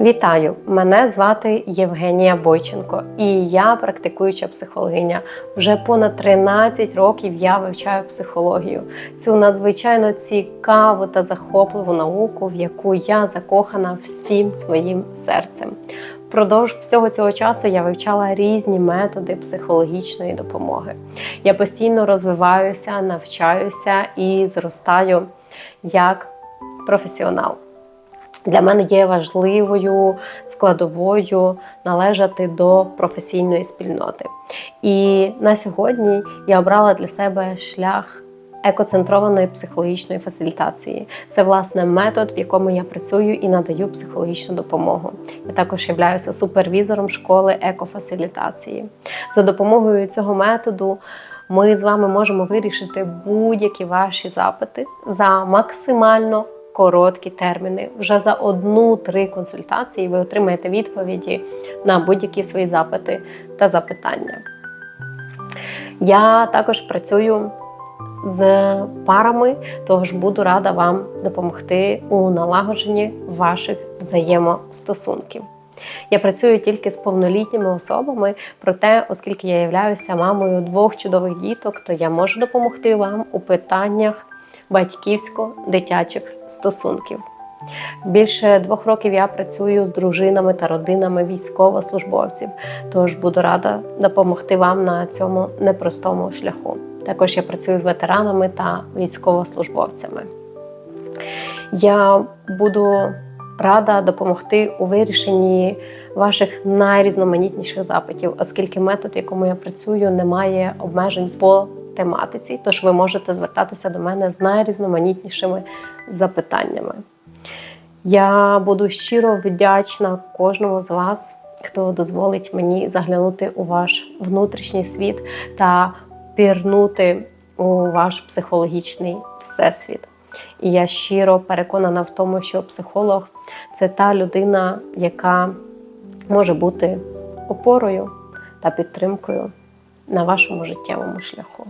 Вітаю! Мене звати Євгенія Бойченко, і я практикуюча психологиня. Вже понад 13 років я вивчаю психологію. Цю надзвичайно цікаву та захопливу науку, в яку я закохана всім своїм серцем. Впродовж всього цього часу я вивчала різні методи психологічної допомоги. Я постійно розвиваюся, навчаюся і зростаю як професіонал. Для мене є важливою складовою належати до професійної спільноти. І на сьогодні я обрала для себе шлях екоцентрованої психологічної фасилітації. Це власне метод, в якому я працюю і надаю психологічну допомогу. Я також являюся супервізором школи екофасилітації. За допомогою цього методу. Ми з вами можемо вирішити будь-які ваші запити за максимально короткі терміни. Вже за одну-три консультації ви отримаєте відповіді на будь-які свої запити та запитання. Я також працюю з парами, тож буду рада вам допомогти у налагодженні ваших взаємостосунків. Я працюю тільки з повнолітніми особами, проте, оскільки я являюся мамою двох чудових діток, то я можу допомогти вам у питаннях батьківсько-дитячих стосунків. Більше двох років я працюю з дружинами та родинами військовослужбовців, тож буду рада допомогти вам на цьому непростому шляху. Також я працюю з ветеранами та військовослужбовцями. Я буду рада допомогти у вирішенні ваших найрізноманітніших запитів, оскільки метод, в якому я працюю, не має обмежень по тематиці, тож ви можете звертатися до мене з найрізноманітнішими запитаннями. Я буду щиро вдячна кожному з вас, хто дозволить мені заглянути у ваш внутрішній світ та пірнути у ваш психологічний всесвіт. І я щиро переконана в тому, що психолог це та людина, яка може бути опорою та підтримкою на вашому життєвому шляху.